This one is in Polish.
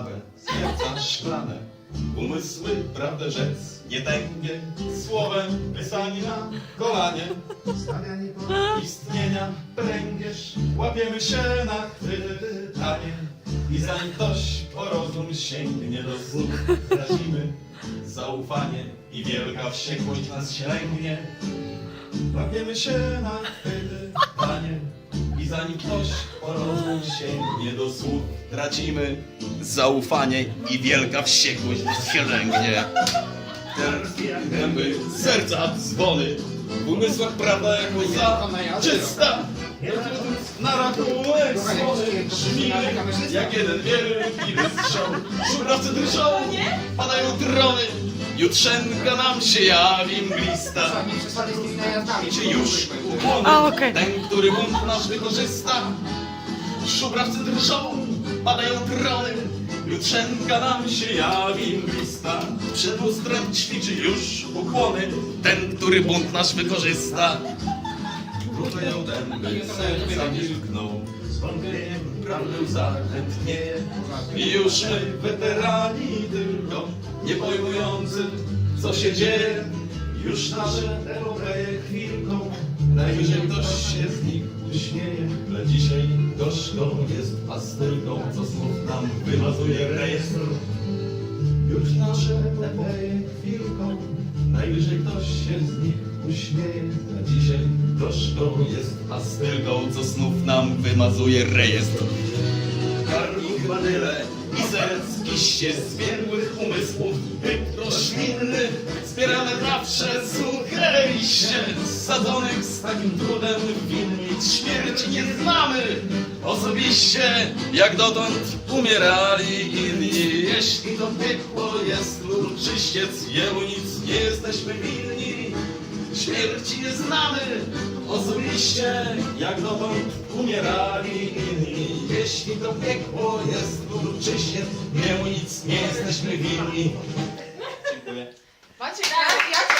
krwawe, serca szklane, umysły prawdę rzec, nie tęgie, słowem wysani na kolanie. Stawianie po Istnienia pręgierz, łapiemy się na chwytanie i zanim ktoś po rozum sięgnie do słów, tracimy zaufanie i wielka wściekłość nas sięgnie. Łapiemy się na chwytanie zanim ktoś po rozum sięgnie do słów, tracimy zaufanie i wielka wściekłość. Terski jak gęby, serca dzwony, w umysłach prawda jak łza czysta. Na rachunek słony brzmi jak jeden wielki wystrzał. Szurowcy drżą, padają trony, jutrzenka nam się jawi mglista. Czy już A, okej. ten, który bunt nasz wykorzysta. Szubrawcy drżą, padają trony, jutrzenka nam się jawi mglista. Przed lustrem ćwiczy już ukłony, ten, który bunt nasz wykorzysta. Ruchają dęby, serca milkną, zwątpieniem prawdę zachętnieje. I już my, weterani tylko, nie pojmujący, co się dzieje, już nasze epopeje chwilką, najwyżej ktoś się z nich uśmieje. Lecz dzisiaj gorzką jest pastylką, co znów nam wymazuje rejestr. Już nasze epopeje chwilką, najwyżej ktoś się z nich uśmieje. A dzisiaj gorzką jest pastylką, co znów nam wymazuje rejestr. Karmik badyle i serc kiście zwiędłych umysłów. Byt roślinny zbierane zawsze suche liście sadzonych z takim trudem winnic śmierci nie znamy. Osobiście jak dotąd umierali inni. Jeśli to piekło jest lub czyściec jemu nic nie jesteśmy winni Śmierci nie znamy osobiście, jak dotąd umierali inni. Jeśli to piekło jest lub czyście, niemu nic nie jesteśmy winni. Dziękuję. Macie, jak, jak